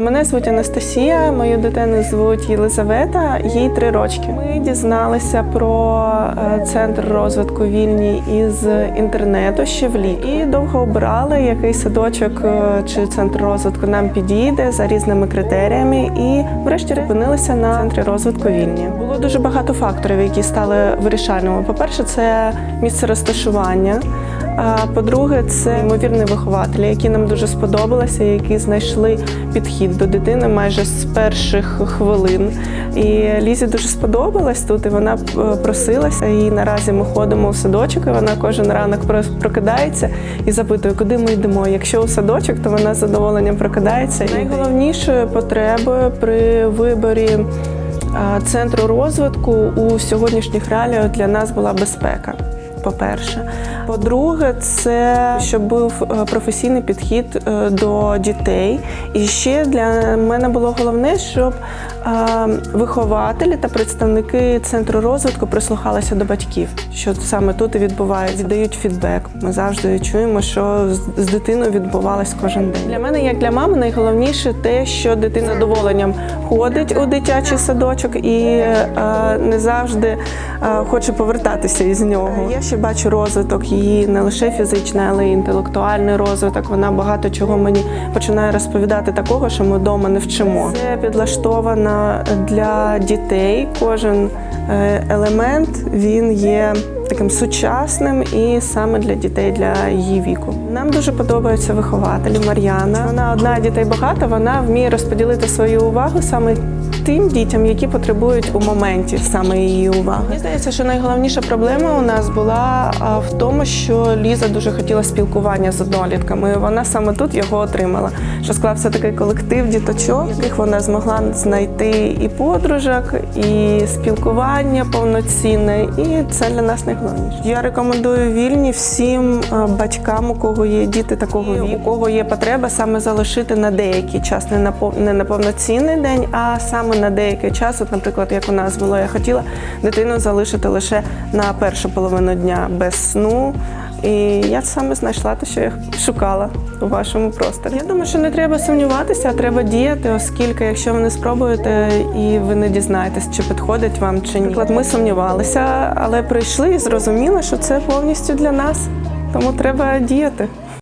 Мене звуть Анастасія, мою дитину звуть Єлизавета, їй три рочки. Ми дізналися про е, центр розвитку вільні із інтернету ще влітку. І довго обирали, який садочок е, чи центр розвитку нам підійде за різними критеріями. І врешті опинилися на центрі розвитку вільні. Було дуже багато факторів, які стали вирішальними. По-перше, це місце розташування. По-друге, це ймовірні вихователі, які нам дуже сподобалися, які знайшли підхід до дитини майже з перших хвилин. І Лізі дуже сподобалось тут, і вона е, просилася. І наразі ми ходимо у садочок, і вона кожен ранок прокидається і запитує, куди ми йдемо. Якщо у садочок, то вона з задоволенням прокидається. Найголовнішою потребою при виборі. Центру розвитку у сьогоднішніх реаліях для нас була безпека. По-перше, по-друге, це щоб був е, професійний підхід е, до дітей. І ще для мене було головне, щоб е, вихователі та представники центру розвитку прислухалися до батьків, що саме тут і відбувається, дають фідбек. Ми завжди чуємо, що з- дитиною відбувалось кожен день. Для мене, як для мами, найголовніше те, що дитина з задоволенням ходить у дитячий садочок і не завжди хоче повертатися із нього. Ще бачу розвиток її не лише фізичний, але й інтелектуальний розвиток. Вона багато чого мені починає розповідати такого, що ми вдома не вчимо. Це підлаштовано для дітей. Кожен е, елемент він є таким сучасним і саме для дітей для її віку. Нам дуже подобаються вихователі. Мар'яна вона одна дітей багато. Вона вміє розподілити свою увагу саме тим дітям, які потребують у моменті саме її уваги. Мені здається, що найголовніша проблема у нас була в тому, що Ліза дуже хотіла спілкування з однолітками. і Вона саме тут його отримала. Що склався такий колектив діточок, яких вона змогла знайти і подружок, і спілкування повноцінне. І це для нас найголовніше. Я рекомендую вільні всім батькам, у кого є діти такого віку, у кого є потреба саме залишити на деякий час, не на пов- не на повноцінний день, а саме на деякий час. От, наприклад, як у нас було, я хотіла дитину залишити лише на першу половину дня без сну. І я саме знайшла те, що я шукала у вашому просторі. Я думаю, що не треба сумніватися, а треба діяти, оскільки якщо ви не спробуєте і ви не дізнаєтесь, чи підходить вам чи ні. Наприклад, ми сумнівалися, але прийшли і зрозуміли, що це повністю для нас. Тому треба діяти.